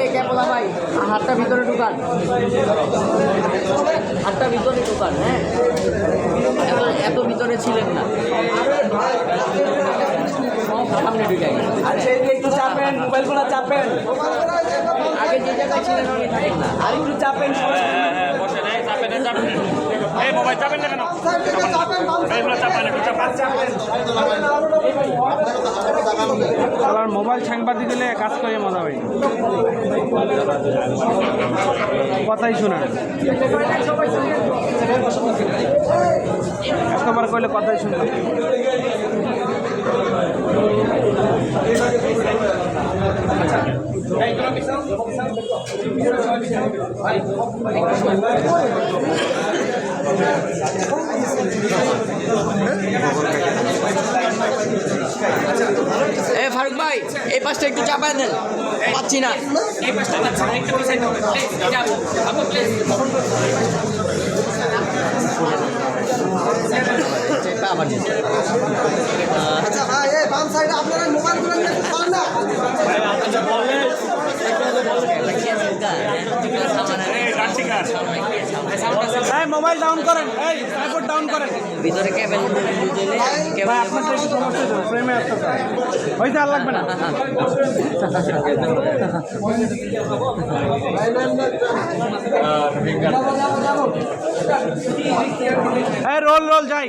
এই ক্যাপলা ভাই হাতটা ভিতরে ঢুকান। হাতটা ভিতরে ঢুকান হ্যাঁ। এত ভিতরে ছিলেন না। সামনে ঢুকাই। আর সেই একটু চাপেন মোবাইলগুলো চাপেন। আগে যে জায়গায় ছিলেন আর একটু না একটু চাপেন। মোবাইল চাপেন না কেন? এইগুলো চাপেন একটু চাপেন। মোবাইল সাংবাদিক কাজ করে মজা হয়। কথাই শোনা একবার কইলে কথাই শুনবেন এ ফারুক ভাই এই পাশটা একটু চাপায় দেন। পাচ্ছি না। চেপে আবার নিচে। আচ্ছা ভাই এই বাম সাইডে আপনারা মোবাইলগুলো নিয়ে একটু এই মোবাইল ডাউন করেন। এই ট্রাইপড ডাউন করেন। ভিতরে কেবল ভাই কেবল আপনার একটু সমস্যা হয়েছে ফ্রেমে আসতে হয়েছে আর লাগবে না। এই রোল রোল যাই।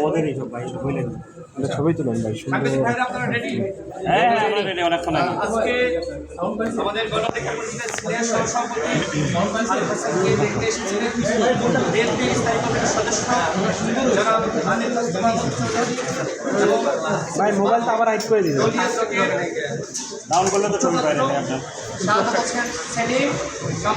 ওদেরই সব ভাই বুঝলেন ছবি তুলেন ভাই সুন্দর হ্যাঁ হ্যাঁ আমরা রেডি অনেকক্ষণ আগে আজকে আমাদের গণঅধিকার পরিষদের সিনিয়র সহসভাপতি আল হাসানকে দেখতে এসেছিলেন বিএনপির স্থায়ী কমিটির সদস্য জনাব আনিল চৌধুরী এবং ভাই মোবাইলটা আবার হাইড করে দিন ডাউন করলে তো ছবি পাই আপনার সেলিম সহ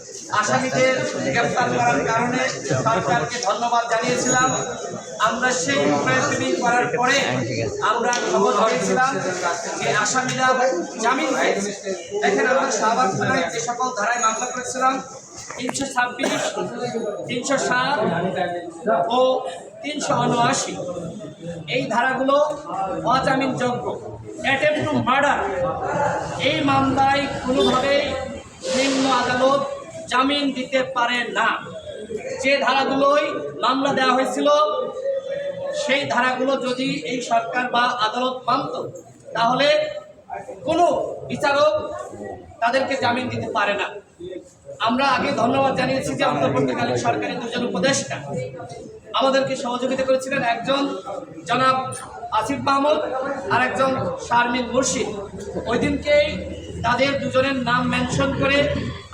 আসামিদের গ্রেফতার করার কারণে সরকারকে ধন্যবাদ জানিয়েছিলাম। আমরা সেই প্রেস করার পরে আমরা খবর পেয়েছিলাম যে আসামিরা জামিন পেয়েছে। দেখেন আমরা শাহবাগ থানায় যে সকল ধারায় মামলা করেছিলাম, তিনশো ছাব্বিশ, তিনশো সাত ও তিনশো উনআশি। এই ধারাগুলো অজামিনযোগ্য। Attempt to murder. এই মামলায় কোনোভাবেই নিম্ন আদালত জামিন দিতে পারে না। যে ধারাগুলোই মামলা দেওয়া হয়েছিল, সেই ধারাগুলো যদি এই সরকার বা আদালত মানত, তাহলে কোনো বিচারক তাদেরকে জামিন দিতে পারে না। আমরা আগে ধন্যবাদ জানিয়েছি যে অন্তর্বর্তীকালীন সরকারি দুজন উপদেষ্টা আমাদেরকে সহযোগিতা করেছিলেন। একজন জনাব আসিফ মাহমুদ আর একজন শারমিন মুর্শিদ। ওই দিনকেই তাদের দুজনের নাম মেনশন করে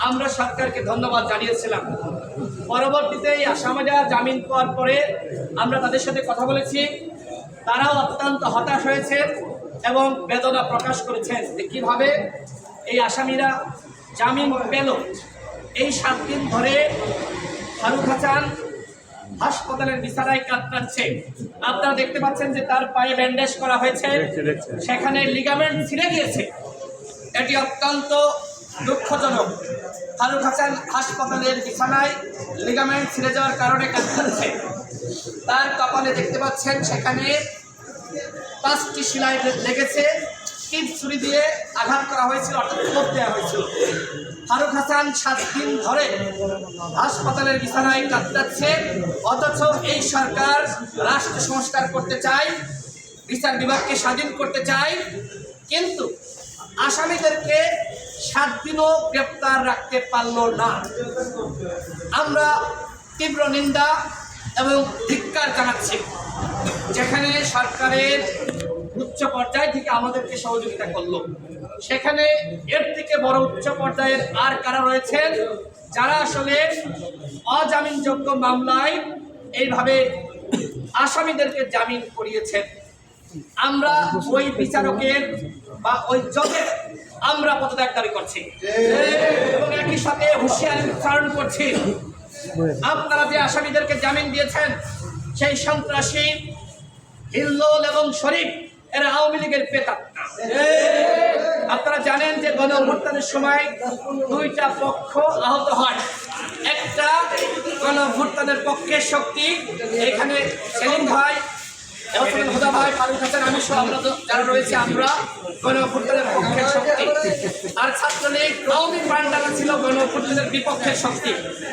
আমরা সরকারকে ধন্যবাদ জানিয়েছিলাম। পরবর্তীতে এই আসামিরা জামিন পাওয়ার পরে আমরা তাদের সাথে কথা বলেছি। তারাও অত্যন্ত হতাশ হয়েছে এবং বেদনা প্রকাশ করেছেন যে কীভাবে এই আসামিরা জামিন পেল। এই সাত দিন ধরে ফারুক হাসান হাসপাতালের বিছানায় কাতরাচ্ছে। আপনারা দেখতে পাচ্ছেন যে তার পায়ে ব্যান্ডেজ করা হয়েছে। সেখানে লিগামেন্ট ছিঁড়ে গিয়েছে। এটি অত্যন্ত দুঃখজনক। ফারুক হাসান হাসপাতালের বিছানায় লিগামেন্ট ছিঁড়ে যাওয়ার কারণে কাতরাচ্ছে তার কপালে দেখতে পাচ্ছেন, সেখানে পাঁচটি সেলাই লেগেছে। টিপ ছুরি দিয়ে আঘাত করা হয়েছিল, অর্থাৎ কোপ দেওয়া হয়েছিল। ফারুক হাসান সাত দিন ধরে হাসপাতালের বিছানায় কাতরাচ্ছে অথচ এই সরকার রাষ্ট্র সংস্কার করতে চায়, বিচার বিভাগকে স্বাধীন করতে চায়। কিন্তু আসামিদেরকে সাত দিনও গ্রেপ্তার রাখতে পারল না। আমরা তীব্র নিন্দা এবং ধিক্কার জানাচ্ছি, যেখানে সরকারের উচ্চ পর্যায় থেকে আমাদেরকে সহযোগিতা করল। সেখানে এর থেকে বড় উচ্চ পর্যায়ের আর কারা রয়েছেন? যারা আসলে অজামিনযোগ্য মামলায় এইভাবে আসামিদেরকে জামিন করিয়েছেন। আমরা ওই বিচারকের বা ওই জজের আমরা পদত্যাগ দাবি করছি। এবং একই সাথে হুঁশিয়ারি উচ্চারণ করছি। আপনারা যে আসামিদেরকে জামিন দিয়েছেন, সেই সন্ত্রাসী, হিল্লোল এবং শরীফ, এরা আওয়ামী লীগের পেতাত্তা। আপনারা জানেন যে গণ অভ্যুত্থানের সময় দুইটা পক্ষ আহত হয়। একটা গণ অভ্যুত্থানের পক্ষের শক্তি এখানে সেলিম রয়েছে, আমরা ছিল বিপক্ষের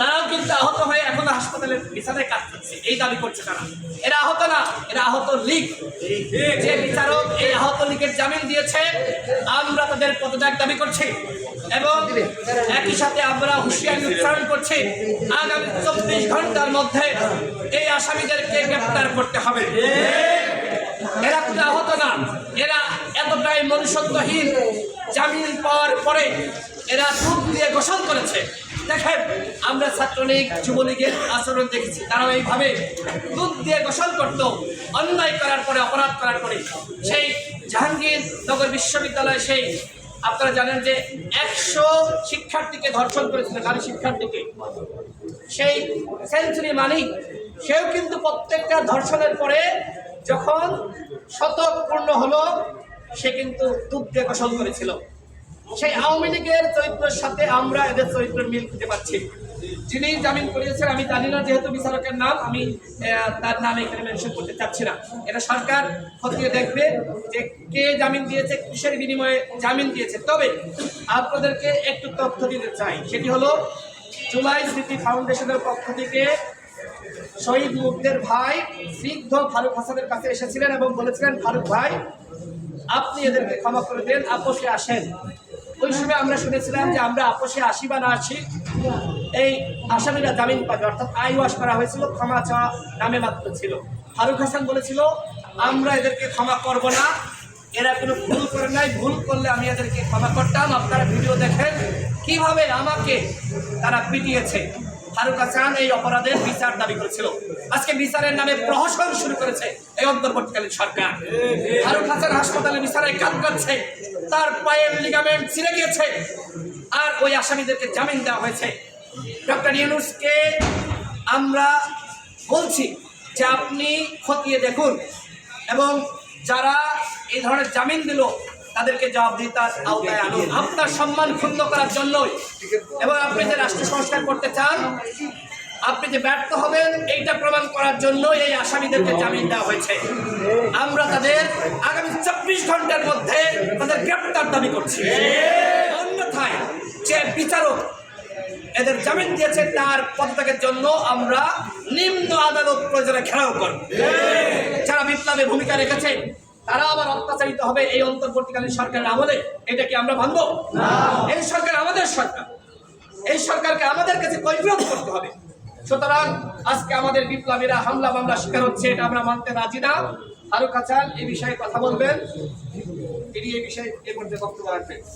তারাও কিন্তু আহত হয়ে এখন হাসপাতালের কাজ করছে। এই দাবি করছে এরা আহত না, এরা আহত লীগ। যে বিচারক আহত লীগের জামিন দিয়েছে, আমরা তাদের পদত্যাগ দাবি করছি। এবং একই সাথে আমরা হুঁশিয়ারি উচ্চারণ করছি, আগামী চব্বিশ ঘণ্টার মধ্যে এই আসামিদেরকে গ্রেপ্তার করতে হবে। এরা কোনো আহত না। এরা এতটাই মনুষ্যত্বহীন, জামিন পাওয়ার পরে এরা দুধ দিয়ে গোসল করেছে। দেখেন, আমরা ছাত্রলীগ, যুবলীগের আচরণ দেখেছি। তারাও এইভাবে দুধ দিয়ে গোসল করত, অন্যায় করার পরে, অপরাধ করার পরে। সেই জাহাঙ্গীরনগর বিশ্ববিদ্যালয়ে সেই, আপনারা জানেন যে একশো শিক্ষার্থীকে ধর্ষণ করেছিল নারী শিক্ষার্থীকে। সেই সেঞ্চুরি মালিক, সেও কিন্তু প্রত্যেকটা ধর্ষণের পরে যখন শতক পূর্ণ হলো, সে কিন্তু দুধ দিয়ে করেছিল। সেই আওয়ামী লীগের চরিত্রের সাথে আমরা এদের চরিত্রের মিল খুঁজে পাচ্ছি। যিনি জামিন করিয়েছেন, আমি জানি না যেহেতু বিচারকের নাম, আমি তার নাম এখানে মেনশন করতে চাচ্ছি না। এটা সরকার খতিয়ে দেখবে যে কে জামিন দিয়েছে, কিসের বিনিময়ে জামিন দিয়েছে। তবে আপনাদেরকে একটু তথ্য দিতে চাই। সেটি হলো, জুলাই স্মৃতি ফাউন্ডেশনের পক্ষ থেকে শহীদ মুগ্ধের ভাই স্নিগ্ধ ফারুক হাসানের কাছে এসেছিলেন এবং বলেছিলেন, ফারুক ভাই, আপনি এদেরকে ক্ষমা করে দেন, আপোষে আসেন। ওই সময় আমরা শুনেছিলাম যে আমরা আপোষে আসি বা না আসি, এই আসামিরা জামিন পাবে। অর্থাৎ আই ওয়াশ করা হয়েছিল, ক্ষমা চাওয়া নামে মাত্র ছিল। ফারুক হাসান বলেছিল, আমরা এদেরকে ক্ষমা করব না, এরা কোনো ভুল করে নাই, ভুল করলে আমি এদেরকে ক্ষমা করতাম। আপনারা ভিডিও দেখেন, কীভাবে আমাকে তারা পিটিয়েছে। ফারুক হাসান এই অপরাধের বিচার দাবি করেছিল। আজকে বিচারের নামে প্রহসন শুরু করেছে এই অন্তর্বর্তীকালীন সরকার। ফারুক হাসান হাসপাতালে বিচারায় কাজ করছে, তার পায়ের লিগামেন্ট ছিঁড়ে গিয়েছে, আর ওই আসামিদেরকে জামিন দেওয়া হয়েছে। ডক্টর ইউনুসকে আমরা বলছি যে আপনি খতিয়ে দেখুন, এবং যারা এই ধরনের জামিন দিল তাদেরকে জবাবদিহিতার আওতায় আনুন আপনার সম্মান ক্ষুণ্ণ করার জন্যই। এবং আপনি যে রাষ্ট্র সংস্কার করতে চান, আপনি যে ব্যর্থ হবেন, এইটা প্রমাণ করার জন্য এই আসামিদেরকে জামিন দেওয়া হয়েছে। আমরা তাদের আগামী চব্বিশ ঘণ্টার মধ্যে তাদের গ্রেপ্তার দাবি করছি। অন্যথায় যে বিচারক এদের জামিন দিয়েছে, তার পদত্যাগের জন্য আমরা নিম্ন আদালত প্রয়োজনে ঘেরাও করব। যারা বিপ্লবে ভূমিকা রেখেছে তারা আবার অত্যাচারিত হবে এই অন্তর্বর্তীকালীন সরকারের আমলে। এটা কি আমরা মানব? এই সরকার আমাদের সরকার। এই সরকারকে আমাদের কাছে কৈফিয়ত করতে হবে। সুতরাং আজকে আমাদের বিপ্লবীরা হামলা মামলা শিকার হচ্ছে এটা আমরা মানতে রাজি না। ফারুক হাসান এই বিষয়ে কথা বলবেন। তিনি এই বিষয়ে এ পর্যন্ত বক্তব্য রাখবেন।